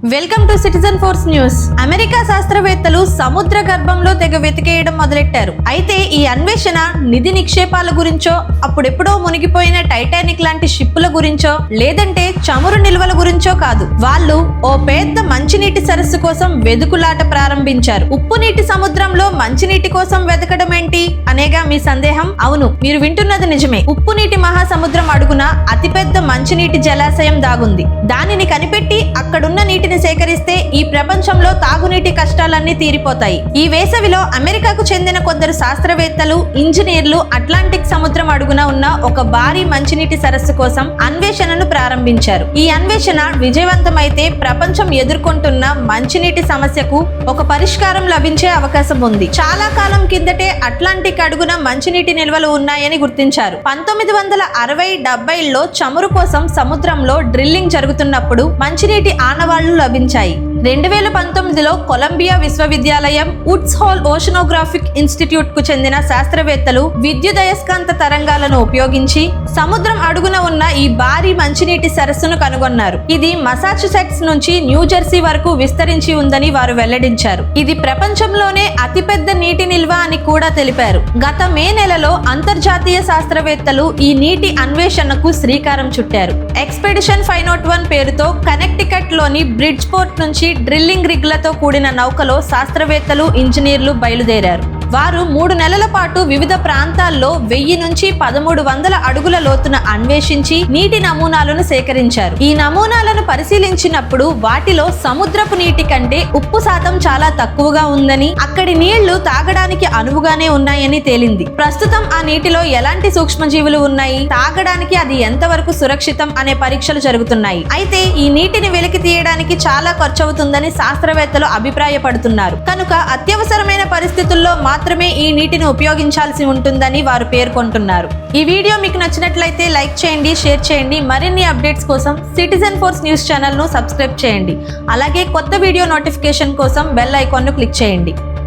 Welcome to citizen force news America శాస్త్రవేత్తలు సముద్ర గర్భంలో తెగ వెతికేయడం మొదలెట్టారు. అయితే ఈ అన్వేషణ నిధి నిక్షేపాల గురించో అప్పుడెప్పుడో మునిగిపోయిన టైటానిక్ లాంటి షిప్పుల గురించో లేదంటే చమురు నిల్వ నుంచో కాదు. వాళ్ళు ఓ పెద్ద మంచినీటి సరస్సు కోసం వెదుకులాట ప్రారంభించారు. ఉప్పు నీటి సముద్రంలో మంచినీటి కోసం వెతకడం ఏంటి? అనేగా మీ సందేహం? అవును మీరు వింటున్నది నిజమే. ఉప్పు నీటి మహాసముద్రం అడుగున అతిపెద్ద మంచినీటి జలాశయం దాగుంది. దానిని కనిపెట్టి అక్కడున్న నీటిని సేకరిస్తే ప్రపంచంలో తాగునీటి కష్టాలన్నీ తీరిపోతాయి. ఈ వేసవిలో అమెరికాకు చెందిన కొందరు శాస్త్రవేత్తలు ఇంజనీర్లు అట్లాంటిక్ సముద్రం అడుగున ఉన్న ఒక భారీ మంచినీటి సరస్సు కోసం అన్వేషణను ప్రారంభించారు. ఈ అన్వేషణ విజయవంతమైతే ప్రపంచం ఎదుర్కొంటున్న మంచినీటి సమస్యకు ఒక పరిష్కారం లభించే అవకాశం ఉంది. చాలా కాలం కిందటే అట్లాంటిక్ అడుగున మంచినీటి నిల్వలు ఉన్నాయని గుర్తించారు. పంతొమ్మిది వందల అరవై డెబ్బైల్లో చమురు కోసం సముద్రంలో డ్రిల్లింగ్ జరుగుతున్నప్పుడు మంచినీటి ఆనవాళ్ళు లభించాయి. రెండు వేల పంతొమ్మిదిలో కొలంబియా విశ్వవిద్యాలయం వుడ్స్ హాల్ ఓషనోగ్రాఫిక్ ఇన్స్టిట్యూట్కు చెందిన శాస్త్రవేత్తలు విద్యుదయస్కాంత తరంగాలను ఉపయోగించి సముద్రం అడుగున ఉన్న ఈ భారీ మంచినీటి సరస్సును కనుగొన్నారు. ఇది మసాచుసెట్స్ నుంచి న్యూజెర్సీ వరకు విస్తరించి ఉందని వారు వెల్లడించారు. ఇది ప్రపంచంలోనే అతిపెద్ద నీటి నిల్వ అని కూడా తెలిపారు. గత మే నెలలో అంతర్జాతీయ శాస్త్రవేత్తలు ఈ నీటి అన్వేషణకు శ్రీకారం చుట్టారు. ఎక్స్పెడిషన్ ఫైవ్ నాట్ వన్ పేరుతో కనెక్టికట్లోని బ్రిడ్జ్ పోర్ట్ నుంచి డ్రిల్లింగ్ రిగ్లతో కూడిన నౌకలో శాస్త్రవేత్తలు ఇంజనీర్లు బయలుదేరారు. వారు మూడు నెలల పాటు వివిధ ప్రాంతాల్లో వెయ్యి నుంచి పదమూడు వందల అడుగుల లోతున అన్వేషించి నీటి నమూనాలను సేకరించారు. ఈ నమూనాలను పరిశీలించినప్పుడు వాటిలో సముద్రపు నీటి కంటే ఉప్పు శాతం చాలా తక్కువగా ఉందని అక్కడి నీళ్ళు తాగడానికి అనువుగానే ఉన్నాయని తేలింది. ప్రస్తుతం ఆ నీటిలో ఎలాంటి సూక్ష్మజీవులు ఉన్నాయి? తాగడానికి అది ఎంతవరకు సురక్షితం అనే పరీక్షలు జరుగుతున్నాయి. అయితే ఈ నీటిని వెలికి తీయడానికి చాలా ఖర్చవుతుందని శాస్త్రవేత్తలు అభిప్రాయపడుతున్నారు. కనుక అత్యవసరమైన పరిస్థితుల్లో మాత్రమే ఈ నీటిని ఉపయోగించాల్సి ఉంటుందని వారు పేర్కొంటున్నారు. ఈ వీడియో మీకు నచ్చినట్లయితే లైక్ చేయండి షేర్ చేయండి. మరిన్ని అప్డేట్స్ కోసం సిటిజన్ ఫోర్స్ న్యూస్ ఛానల్ను సబ్స్క్రైబ్ చేయండి. అలాగే కొత్త వీడియో నోటిఫికేషన్ కోసం బెల్ ఐకాన్ను క్లిక్ చేయండి.